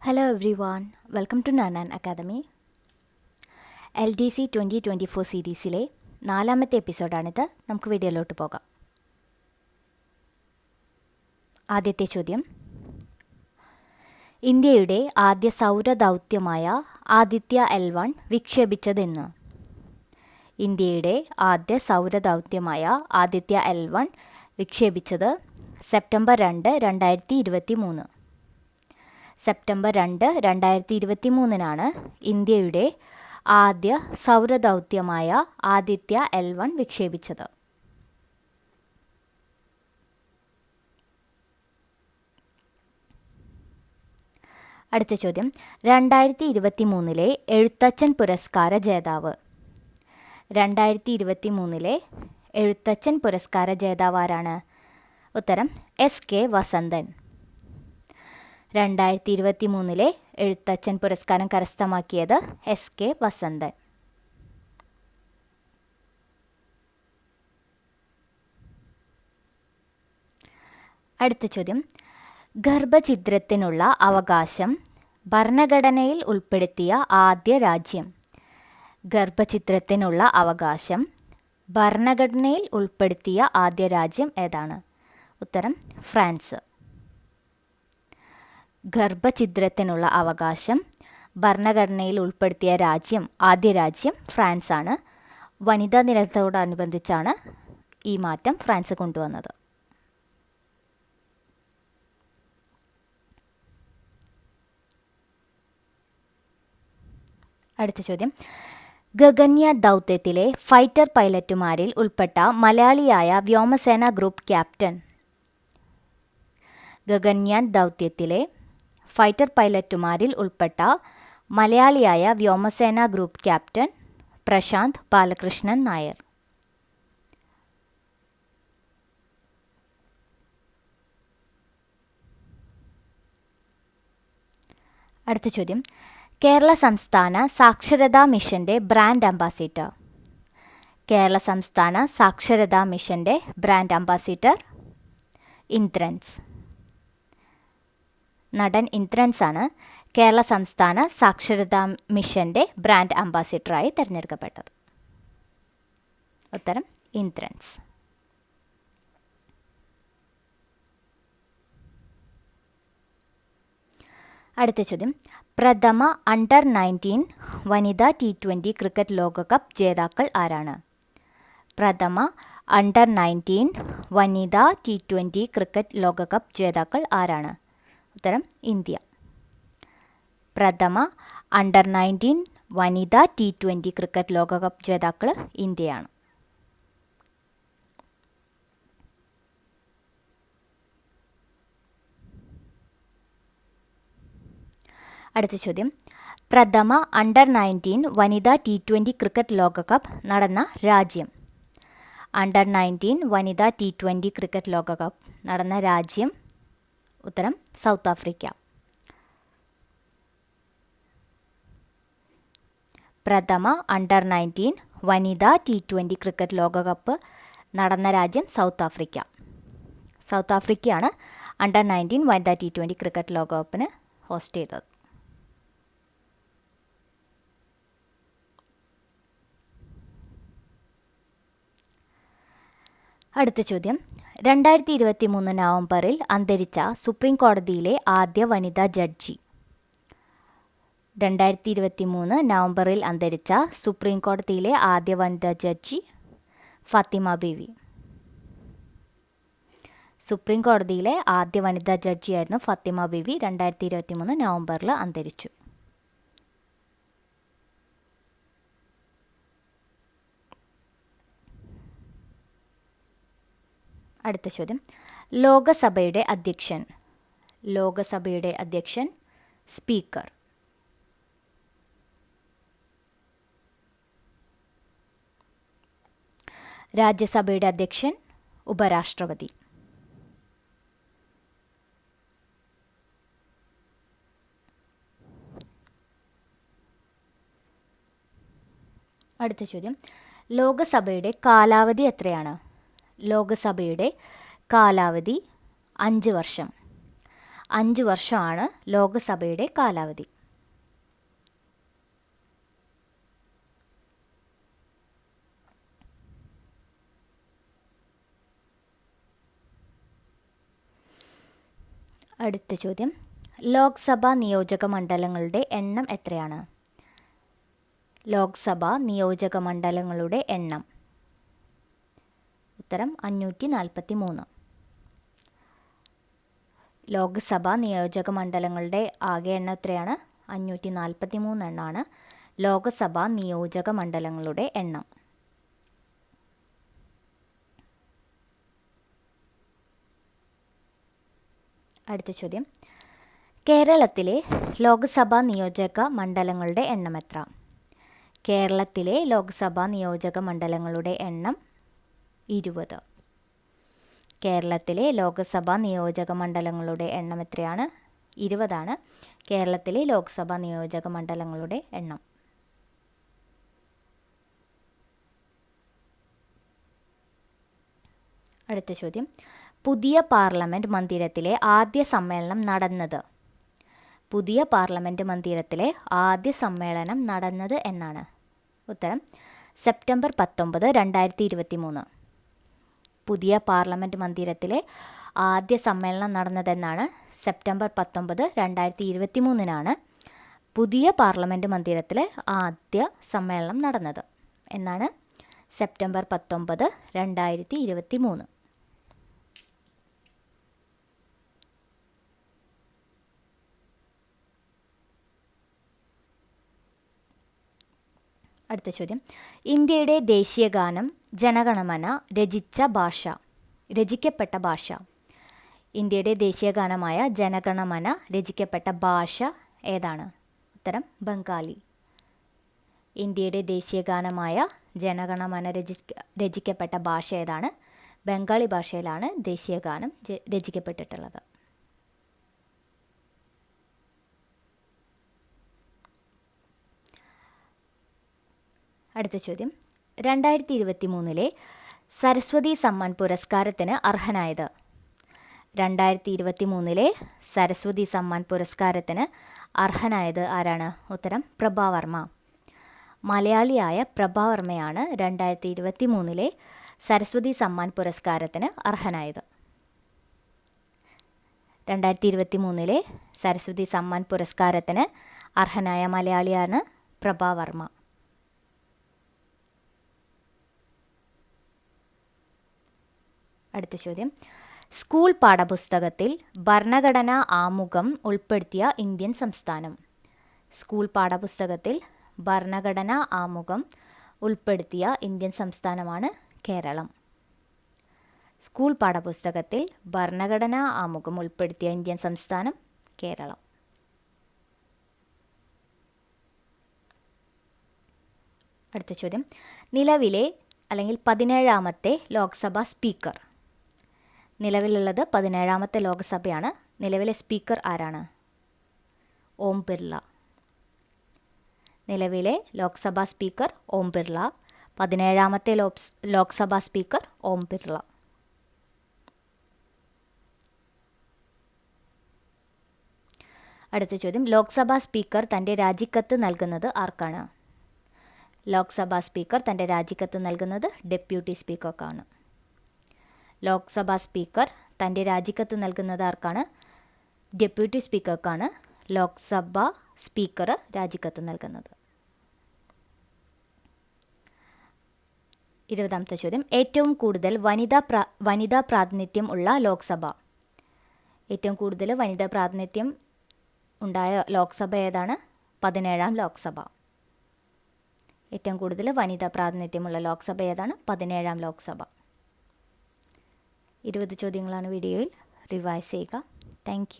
Hello everyone welcome to നാനാൻ academy L D C twenty twenty four സീരീസിലെ നാലാമത്തെ എപ്പിസോഡാണിത് നമുക്ക് വീഡിയോയിലോട്ട് പോകാം. ആദ്യത്തെ ചോദ്യം. ഇന്ത്യയുടെ ആദ്യ സൗരദൗത്യമായ ആദിത്യ എൽ വൺ വിക്ഷേപിച്ചതെന്ന്. ഇന്ത്യയുടെ ആദ്യ സൗരദൗത്യമായ ആദിത്യ എൽ വൺ വിക്ഷേപിച്ചത് സെപ്റ്റംബർ രണ്ട് രണ്ടായിരത്തി ഇരുപത്തി മൂന്ന് സെപ്റ്റംബർ രണ്ട് രണ്ടായിരത്തി ഇരുപത്തി മൂന്നിനാണ് ഇന്ത്യയുടെ ആദ്യ സൗരദൗത്യമായ ആദിത്യ എൽ വൺ വിക്ഷേപിച്ചത്. അടുത്ത ചോദ്യം. രണ്ടായിരത്തി ഇരുപത്തി മൂന്നിലെ എഴുത്തച്ഛൻ പുരസ്കാര ജേതാവ്. രണ്ടായിരത്തി ഇരുപത്തി മൂന്നിലെ എഴുത്തച്ഛൻ പുരസ്കാര ജേതാവ് ആരാണ്? ഉത്തരം എസ് കെ വസന്തൻ. രണ്ടായിരത്തി ഇരുപത്തി മൂന്നിലെ എഴുത്തച്ഛൻ പുരസ്കാരം കരസ്ഥമാക്കിയത് എസ് കെ വസന്തൻ. അടുത്ത ചോദ്യം. ഗർഭഛിദ്രത്തിനുള്ള അവകാശം ഭരണഘടനയിൽ ഉൾപ്പെടുത്തിയ ആദ്യ രാജ്യം. ഗർഭഛിദ്രത്തിനുള്ള അവകാശം ഭരണഘടനയിൽ ഉൾപ്പെടുത്തിയ ആദ്യ രാജ്യം ഏതാണ്? ഉത്തരം ഫ്രാൻസ്. ഗർഭഛിദ്രത്തിനുള്ള അവകാശം ഭരണഘടനയിൽ ഉൾപ്പെടുത്തിയ രാജ്യം ആദ്യ രാജ്യം ഫ്രാൻസാണ്. വനിതാ ദിനത്തോടനുബന്ധിച്ചാണ് ഈ മാറ്റം ഫ്രാൻസ് കൊണ്ടുവന്നത്. അടുത്ത ചോദ്യം. ഗഗന്യ ദൗത്യത്തിലെ ഫൈറ്റർ പൈലറ്റുമാരിൽ ഉൾപ്പെട്ട മലയാളിയായ വ്യോമസേന ഗ്രൂപ്പ് ക്യാപ്റ്റൻ. ഗഗന്യാൻ ദൗത്യത്തിലെ ഫൈറ്റർ പൈലറ്റുമാരിൽ ഉൾപ്പെട്ട മലയാളിയായ വ്യോമസേന ഗ്രൂപ്പ് ക്യാപ്റ്റൻ പ്രശാന്ത് ബാലകൃഷ്ണൻ നായർ. അടുത്ത ചോദ്യം. കേരള സംസ്ഥാന സാക്ഷരതാ മിഷന്റെ ബ്രാൻഡ് അംബാസിഡർ. കേരള സംസ്ഥാന സാക്ഷരതാ മിഷന്റെ ബ്രാൻഡ് അംബാസിഡർ ഇന്ദ്രൻസ്. നടൻ ഇന്ദ്രൻസ് ആണ് കേരള സംസ്ഥാന സാക്ഷരതാ മിഷന്റെ ബ്രാൻഡ് അംബാസിഡറായി തിരഞ്ഞെടുക്കപ്പെട്ടത്. ഉത്തരം ഇന്ദ്രൻസ്. അടുത്ത ചോദ്യം. പ്രഥമ അണ്ടർ നയന്റീൻ വനിതാ ടി ട്വന്റി ക്രിക്കറ്റ് ലോകകപ്പ് ജേതാക്കൾ ആരാണ്? പ്രഥമ അണ്ടർ നയന്റീൻ വനിതാ ടി ട്വന്റി ക്രിക്കറ്റ് ലോകകപ്പ് ജേതാക്കൾ ആരാണ്? ഉത്തരം ഇന്ത്യ. പ്രഥമ അണ്ടർ നയന്റീൻ വനിതാ ടി ട്വന്റി ക്രിക്കറ്റ് ലോകകപ്പ് ജേതാക്കൾ ഇന്ത്യയാണ്. അടുത്ത ചോദ്യം. പ്രഥമ അണ്ടർ നയന്റീൻ വനിതാ ടി ട്വന്റി ക്രിക്കറ്റ് ലോകകപ്പ് നടന്ന രാജ്യം. അണ്ടർ നയന്റീൻ വനിതാ ടി ട്വന്റി ക്രിക്കറ്റ് ലോകകപ്പ് നടന്ന രാജ്യം ഉത്തരം സൗത്ത് ആഫ്രിക്ക. പ്രഥമ അണ്ടർ നയന്റീൻ വനിതാ ടി ട്വന്റി ക്രിക്കറ്റ് ലോകകപ്പ് നടന്ന രാജ്യം സൗത്ത് ആഫ്രിക്ക. സൗത്ത് ആഫ്രിക്കയാണ് അണ്ടർ നയന്റീൻ വനിതാ ടി ട്വന്റി ക്രിക്കറ്റ് ലോകകപ്പിന് ഹോസ്റ്റ് ചെയ്തത്. അടുത്ത ചോദ്യം. രണ്ടായിരത്തി ഇരുപത്തി മൂന്ന് നവംബറിൽ അന്തരിച്ച സുപ്രീം കോടതിയിലെ ആദ്യ വനിതാ ജഡ്ജി. രണ്ടായിരത്തി ഇരുപത്തി മൂന്ന് നവംബറിൽ അന്തരിച്ച സുപ്രീം കോടതിയിലെ ആദ്യ വനിതാ ജഡ്ജി ഫാത്തിമ ബീവി. സുപ്രീം കോടതിയിലെ ആദ്യ വനിതാ ജഡ്ജിയായിരുന്നു ഫാത്തിമ ബീവി. രണ്ടായിരത്തി ഇരുപത്തി മൂന്ന് നവംബറിൽ അന്തരിച്ചു. അടുത്ത ചോദ്യം. ലോകസഭയുടെ അധ്യക്ഷൻ. ലോകസഭയുടെ അധ്യക്ഷൻ സ്പീക്കർ. രാജ്യസഭയുടെ അധ്യക്ഷൻ ഉപരാഷ്ട്രപതി. അടുത്ത ചോദ്യം. ലോകസഭയുടെ കാലാവധി എത്രയാണ്? ലോകസഭയുടെ കാലാവധി അഞ്ച് വർഷം. അഞ്ച് വർഷമാണ് ലോകസഭയുടെ കാലാവധി. അടുത്ത ചോദ്യം. ലോക്സഭാ നിയോജക മണ്ഡലങ്ങളുടെ എണ്ണം എത്രയാണ്? ലോക്സഭാ നിയോജക മണ്ഡലങ്ങളുടെ എണ്ണം ഉത്തരം അഞ്ഞൂറ്റി നാൽപ്പത്തി മൂന്ന് ലോക്സഭാ നിയോജക മണ്ഡലങ്ങളുടെ ആകെ എണ്ണം എത്രയാണ്? അഞ്ഞൂറ്റി നാൽപ്പത്തി മൂന്ന് എണ്ണമാണ് ലോക്സഭാ നിയോജക മണ്ഡലങ്ങളുടെ എണ്ണം. അടുത്ത ചോദ്യം. കേരളത്തിലെ ലോക്സഭാ നിയോജക മണ്ഡലങ്ങളുടെ എണ്ണം എത്ര? കേരളത്തിലെ ലോക്സഭാ നിയോജക മണ്ഡലങ്ങളുടെ എണ്ണം ഇരുപത്. കേരളത്തിലെ ലോക്സഭാ നിയോജക മണ്ഡലങ്ങളുടെ എണ്ണം എത്രയാണ്? ഇരുപതാണ്. കേരളത്തിലെ ലോക്സഭാ നിയോജക മണ്ഡലങ്ങളുടെ എണ്ണം. അടുത്ത ചോദ്യം. പുതിയ പാർലമെന്റ് മന്ദിരത്തിലെ ആദ്യ സമ്മേളനം നടന്നത്? പുതിയ പാർലമെന്റ് മന്ദിരത്തിലെ ആദ്യ സമ്മേളനം നടന്നത് എന്നാണ്. ഉത്തരം സെപ്റ്റംബർ പത്തൊമ്പത് രണ്ടായിരത്തി ഇരുപത്തി മൂന്ന് പുതിയ പാർലമെന്റ് മന്ദിരത്തിലെ ആദ്യ സമ്മേളനം നടന്നതെന്നാണ് സെപ്റ്റംബർ പത്തൊമ്പത് രണ്ടായിരത്തി ഇരുപത്തി മൂന്നിനാണ് പുതിയ പാർലമെന്റ് മന്ദിരത്തിലെ ആദ്യ സമ്മേളനം നടന്നത്. എന്നാണ് സെപ്റ്റംബർ പത്തൊമ്പത് രണ്ടായിരത്തി ഇരുപത്തി മൂന്ന് അടുത്ത ചോദ്യം. ഇന്ത്യയുടെ ദേശീയ ഗാനം ജനഗണമന രചിച്ച ഭാഷ രചിക്കപ്പെട്ട ഭാഷ. ഇന്ത്യയുടെ ദേശീയ ഗാനമായ ജനഗണമന രചിക്കപ്പെട്ട ഭാഷ ഏതാണ്? ഉത്തരം ബംഗാളി. ഇന്ത്യയുടെ ദേശീയ ഗാനമായ ജനഗണമന രചി രചിക്കപ്പെട്ട ഭാഷ ഏതാണ്? ബംഗാളി ഭാഷയിലാണ് ദേശീയ ഗാനം രചിക്കപ്പെട്ടിട്ടുള്ളത്. അടുത്ത ചോദ്യം. രണ്ടായിരത്തി ഇരുപത്തി മൂന്നിലെ സരസ്വതി സമ്മാൻ പുരസ്കാരത്തിന് അർഹനായത്. രണ്ടായിരത്തി ഇരുപത്തി മൂന്നിലെ സരസ്വതി സമ്മാൻ പുരസ്കാരത്തിന് അർഹനായത് ആരാണ്? ഉത്തരം പ്രഭാവർമ്മ മലയാളിയായ പ്രഭാവർമ്മയാണ് രണ്ടായിരത്തി ഇരുപത്തി മൂന്നിലെ സരസ്വതി സമ്മാൻ പുരസ്കാരത്തിന് അർഹനായത്. രണ്ടായിരത്തി ഇരുപത്തി മൂന്നിലെ സരസ്വതി സമ്മാൻ പുരസ്കാരത്തിന് അർഹനായ മലയാളിയാണ് പ്രഭാവർമ്മ അടുത്ത ചോദ്യം. സ്കൂൾ പാഠപുസ്തകത്തിൽ ഭരണഘടനാ ആമുഖം ഉൾപ്പെടുത്തിയ ഇന്ത്യൻ സംസ്ഥാനം. സ്കൂൾ പാഠപുസ്തകത്തിൽ ഭരണഘടനാ ആമുഖം ഉൾപ്പെടുത്തിയ ഇന്ത്യൻ സംസ്ഥാനമാണ് കേരളം. സ്കൂൾ പാഠപുസ്തകത്തിൽ ഭരണഘടനാ ആമുഖം ഉൾപ്പെടുത്തിയ ഇന്ത്യൻ സംസ്ഥാനം കേരളം. അടുത്ത ചോദ്യം. നിലവിലെ അല്ലെങ്കിൽ പതിനേഴാമത്തെ ലോക്സഭാ സ്പീക്കർ. നിലവിലുള്ളത് പതിനേഴാമത്തെ ലോക്സഭയാണ്. നിലവിലെ സ്പീക്കർ ആരാണ്? ഓം ബിർള. നിലവിലെ ലോക്സഭാ സ്പീക്കർ ഓം ബിർള. പതിനേഴാമത്തെ ലോക്സ് ലോക്സഭാ സ്പീക്കർ ഓം ബിർള. അടുത്ത ചോദ്യം. ലോക്സഭാ സ്പീക്കർ തന്റെ രാജിക്കത്ത് നൽകുന്നത് ആർക്കാണ്? ലോക്സഭാ സ്പീക്കർ തന്റെ രാജിക്കത്ത് നൽകുന്നത് ഡെപ്യൂട്ടി സ്പീക്കർക്കാണ്. ലോക്സഭാ സ്പീക്കർ തന്റെ രാജിക്കത്ത് നൽകുന്നത് ആർക്കാണ്? ഡെപ്യൂട്ടി സ്പീക്കർക്കാണ് ലോക്സഭാ സ്പീക്കർ രാജിക്കത്ത് നൽകുന്നത്. ഇരുപതാമത്തെ ചോദ്യം. ഏറ്റവും കൂടുതൽ വനിതാ പ്രാ വനിതാ പ്രാതിനിധ്യം ഉള്ള ലോക്സഭ. ഏറ്റവും കൂടുതൽ വനിതാ പ്രാതിനിധ്യം ഉണ്ടായ ലോക്സഭ ഏതാണ്? പതിനേഴാം ലോക്സഭ. ഏറ്റവും കൂടുതൽ വനിതാ പ്രാതിനിധ്യമുള്ള ലോക്സഭ ഏതാണ്? പതിനേഴാം ലോക്സഭ. ഇരുപത് ചോദ്യങ്ങളാണ് വീഡിയോയിൽ റിവൈസ് ചെയ്യുക. താങ്ക്